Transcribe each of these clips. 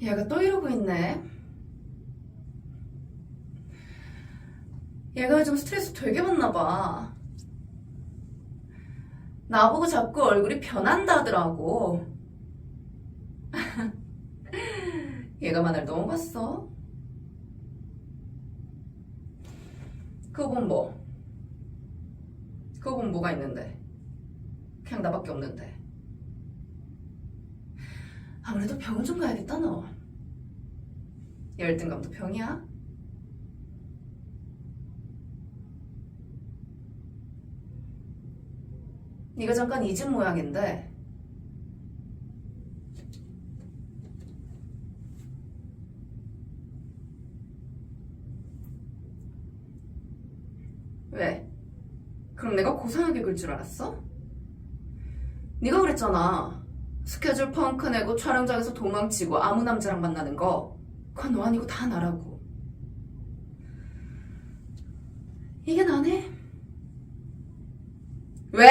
얘가 또 이러고 있네. 얘가 요즘 스트레스 되게 받나 봐. 나보고 자꾸 얼굴이 변한다 하더라고. 얘가 만화를 너무 봤어. 보면 뭐? 보면 뭐가 있는데? 그냥 나밖에 없는데. 아무래도 병원 좀 가야겠다 너. 열등감도 병이야? 네가 잠깐 잊은 모양인데 왜? 그럼 내가 고상하게 굴줄 알았어? 네가 그랬잖아 스케줄 펑크 내고 촬영장에서 도망치고 아무 남자랑 만나는 거 그건 너 아니고 다 나라고 이게 나네 왜?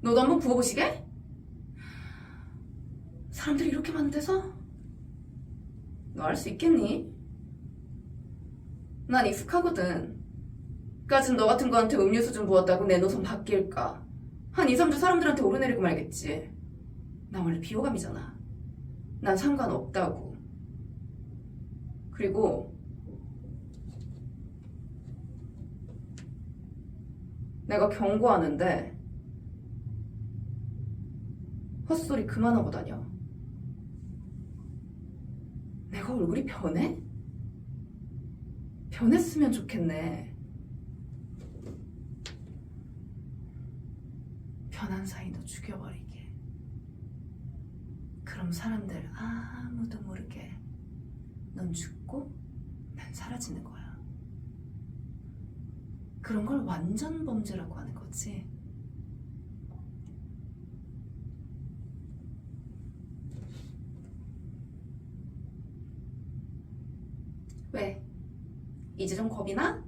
너도 한번 부어보시게? 사람들이 이렇게 많은 데서? 너할수 있겠니? 난 익숙하거든 까진 너 같은 거한테 음료수 좀 부었다고 내 노선 바뀔까 한 2, 3주 사람들한테 오르내리고 말겠지 나 원래 비호감이잖아 난 상관없다고 그리고 내가 경고하는데 헛소리 그만하고 다녀. 내가 얼굴이 변해? 변했으면 좋겠네. 변한 사이도 죽여버리게. 그럼 사람들 아무도 모르게 넌 죽고 난 사라지는 거야. 그런 걸 완전 범죄라고 하는 거지. 왜? 이제 좀 겁이 나?